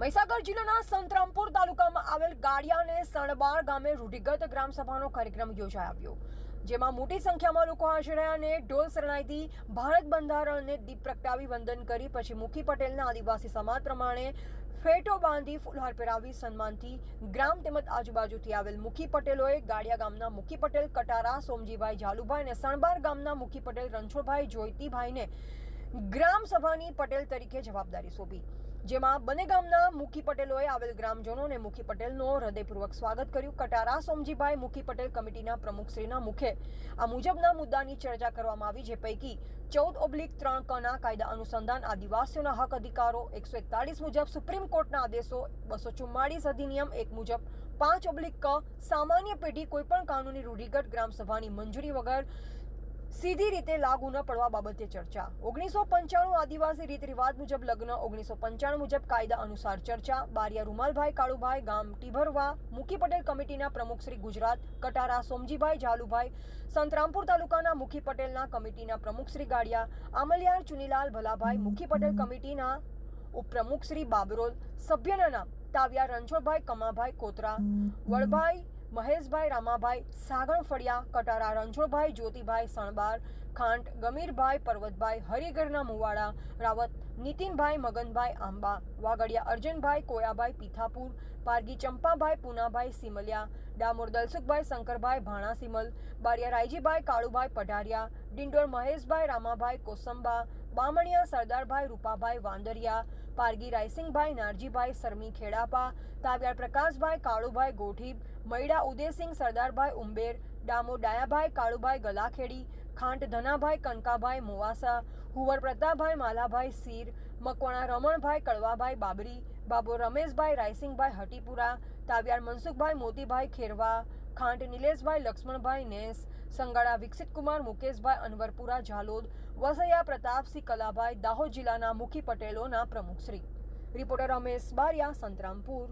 મહીસાગર જિલ્લાના સંતરામપુર તાલુકામાં આવેલ ગાડિયા અને સણબાર ગામે રૂઢિગત ગ્રામસભાનો કાર્યક્રમ યોજાઈ આવ્યો, જેમાં મોટી સંખ્યામાં લોકો હાજર રહ્યા અને ઢોલ શરણાઈથી ભારત બંધારણને દીપ પ્રગટાવી વંદન કરી, પછી મુખી પટેલના આદિવાસી સમાજ પ્રમાણે ફેટો બાંધી ફૂલહાર પહેરાવી સન્માનથી ગ્રામ તેમજ આજુબાજુથી આવેલ મુખી પટેલોએ ગાડિયા ગામના મુખી પટેલ, કટારા, સોમજીભાઈ ઝાલુભાઈ અને સણબાર ગામના મુખી પટેલ રણછોડભાઈ જોઈતીભાઈને ગ્રામ સભાની પટેલ તરીકે જવાબદારી સોંપી. જેમાં બંને ગામના મુખી પટેલોએ આવેલ ગ્રામજનોને મુખી પટેલનો હૃદયપૂર્વક સ્વાગત કર્યું. કટારા સોમજીભાઈ મુખી પટેલ કમિટીના પ્રમુખશ્રીના મુખે આ મુજબના મુદ્દાની ચર્ચા કરવામાં આવી, જે પૈકી ચૌદ ઓબ્લિક ત્રણ કના કાયદા અનુસંધાન આદિવાસીઓના હક અધિકારો એકસો એકતાળીસ મુજબ, સુપ્રીમ કોર્ટના આદેશો બસો ચુમ્માળીસ અધિનિયમ એક મુજબ, પાંચ ઓબ્લિક ક સામાન્ય પેઢી કોઈપણ કાનૂની રૂઢિગત ગ્રામસભાની મંજૂરી વગર સીધી રીતે લાગુ ન પડવા બાબતે ચર્ચા. ઓગણીસો પંચાણું આદિવાસી રીત રિવાજ મુજબ લગ્ન, ઓગણીસો પંચાણું મુજબ કાયદા અનુસાર ચર્ચા, બારિયા રૂમાલભાઈ, કાળુભાઈ, ગામ ટીભરવા, મુખી પટેલ કમિટીના પ્રમુખ શ્રી ગુજરાત, કટારા સોમજીભાઈ, ઝાલુભાઈ, સંતરામપુર તાલુકાના મુખી પટેલના કમિટીના પ્રમુખ શ્રી ગાડિયા, આમલિયાર ચુનીલાલ ભલાભાઈ, મુખી પટેલ કમિટીના ઉપપ્રમુખ શ્રી બાબરોલ, સભ્યના નામ તાવિયા રણછોડભાઈ, કમાભાઈ કોતરા વળભાઈ મહેશભાઈ રામાભાઈ, સાગણ ફળિયા, કટારા રણછોડભાઈ, જ્યોતિભાઈ સણબાર, ખાંટ, ગમીરભાઈ પર્વતભાઈ હરિગરના મુવાડા, રાવત, નીતિનભાઈ મગનભાઈ આંબા, વાગડિયા અર્જનભાઈ, કોયાભાઈ પીથાપુર, પારગી ચંપાભાઈ, પૂનાભાઈ સિમલિયા, ડામોર દલસુખભાઈ, શંકરભાઈ ભાણા સિમલ બારિયા રાયજીભાઈ, કાળુભાઈ પઢારિયા, ડિંડોર મહેશભાઈ, રામાભાઈ કોસંબા બામણિયા, સરદારભાઈ રૂપાભાઈ વાંદરિયા, પારગી રાયસિંગભાઈ નારજીભાઈ, સરમી ખેડાપા, તાવ્યાર પ્રકાશભાઈ કાળુભાઈ ગોઠીબ મૈડા ઉદયસિંહ, સરદારભાઈ ઉંબેર ડામો ડાયાભાઈ કાળુભાઈ ગલાખેડી, ખાંટ ધનાભાઈ કનકાભાઈ મોવાસા, હુવર પ્રતાપભાઈ માલાભાઈ સીર, મકવાણા રમણભાઈ કડવાભાઈ બાબરી, બાબો રમેશભાઈ રાયસિંગભાઈ હટીપુરા, તાવ્યાર મનસુખભાઈ મોતીભાઈ ખેરવા ખાંટ નિલેશભાઈ, લક્ષ્મણભાઈ, નેસ સંગાડા વિકસિતકુમાર, મુકેશભાઈ, અનવરપુરા, ઝાલોદ, વસૈયા, પ્રતાપસિંહ, કલાભાઈ, દાહોદ જિલ્લાના મુખી પટેલોના પ્રમુખશ્રી. રિપોર્ટર રમેશ બારિયા, સંતરામપુર.